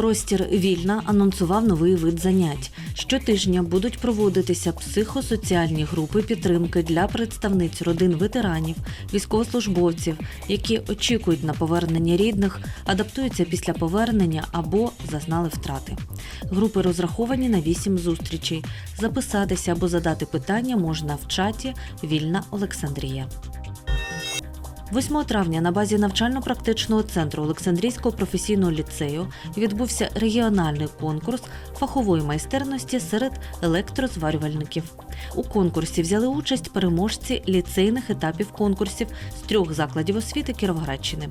Простір вільна анонсував новий вид занять. Щотижня будуть проводитися психосоціальні групи підтримки для представниць родин ветеранів, військовослужбовців, які очікують на повернення рідних, адаптуються після повернення або зазнали втрати. Групи розраховані на вісім зустрічей. Записатися або задати питання можна в чаті Вільна Олександрія. 8 травня на базі навчально-практичного центру Олександрійського професійного ліцею відбувся регіональний конкурс фахової майстерності серед електрозварювальників. У конкурсі взяли участь переможці ліцейних етапів конкурсів з трьох закладів освіти Кіровоградщини.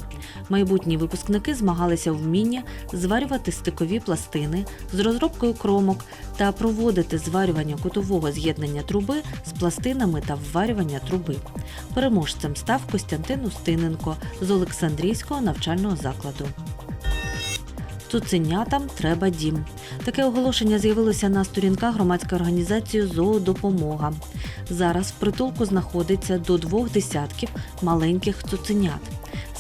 Майбутні випускники змагалися у вмінні зварювати стикові пластини з розробкою кромок та проводити зварювання кутового з'єднання труби з пластинами та вварювання труби. Переможцем став Костянтин Устиненко з Олександрійського навчального закладу. Цуценятам треба дім. Таке оголошення з'явилося на сторінках громадської організації Зоодопомога. Зараз в притулку знаходиться до двох десятків маленьких цуценят.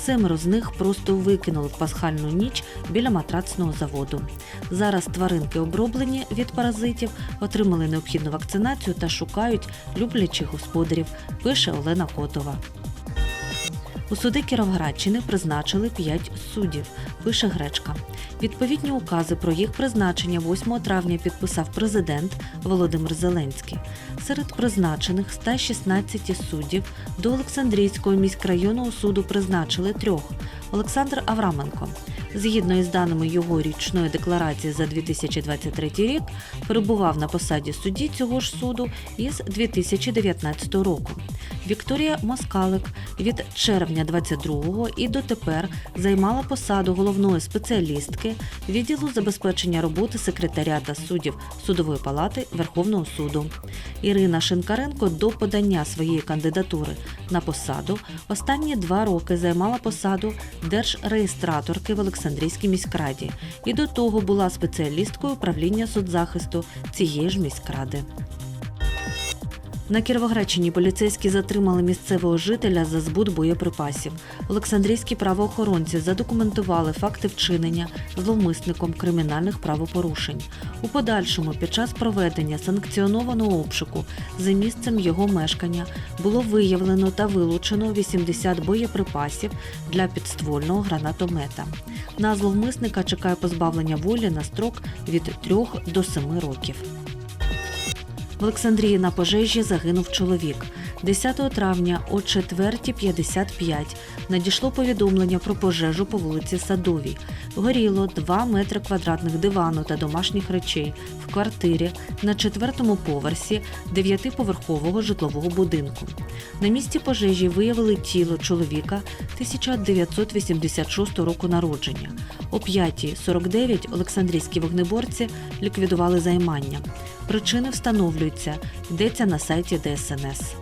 Семеро з них просто викинули в пасхальну ніч біля матрацного заводу. Зараз тваринки оброблені від паразитів, отримали необхідну вакцинацію та шукають люблячих господарів, пише Олена Котова. У суди Кіровоградщини призначили 5 суддів, пише Гречка. Відповідні укази про їх призначення 8 травня підписав президент Володимир Зеленський. Серед призначених 116 суддів до Олександрійського міськрайонного суду призначили трьох: Олександр Авраменко. Згідно із даними його річної декларації за 2023 рік, перебував на посаді судді цього ж суду із 2019 року. Вікторія Москалик від червня 22-го і дотепер займала посаду головної спеціалістки відділу забезпечення роботи секретаря та суддів судової палати Верховного суду. Ірина Шинкаренко до подання своєї кандидатури на посаду останні два роки займала посаду держреєстраторки в Олександрійській міськраді і до того була спеціалісткою управління соцзахисту цієї ж міськради. На Кіровоградщині поліцейські затримали місцевого жителя за збут боєприпасів. Олександрійські правоохоронці задокументували факти вчинення зловмисником кримінальних правопорушень. У подальшому, під час проведення санкціонованого обшуку за місцем його мешкання було виявлено та вилучено 80 боєприпасів для підствольного гранатомета. На зловмисника чекає позбавлення волі на строк від 3 до 7 років. В Олександрії на пожежі загинув чоловік. 10 травня о 4.55 надійшло повідомлення про пожежу по вулиці Садовій. Горіло 2 метри квадратних дивану та домашніх речей в квартирі на четвертому поверсі дев'ятиповерхового житлового будинку. На місці пожежі виявили тіло чоловіка 1986 року народження. О 5.49 Олександрійські вогнеборці ліквідували займання. Причини встановлюються, йдеться на сайті ДСНС.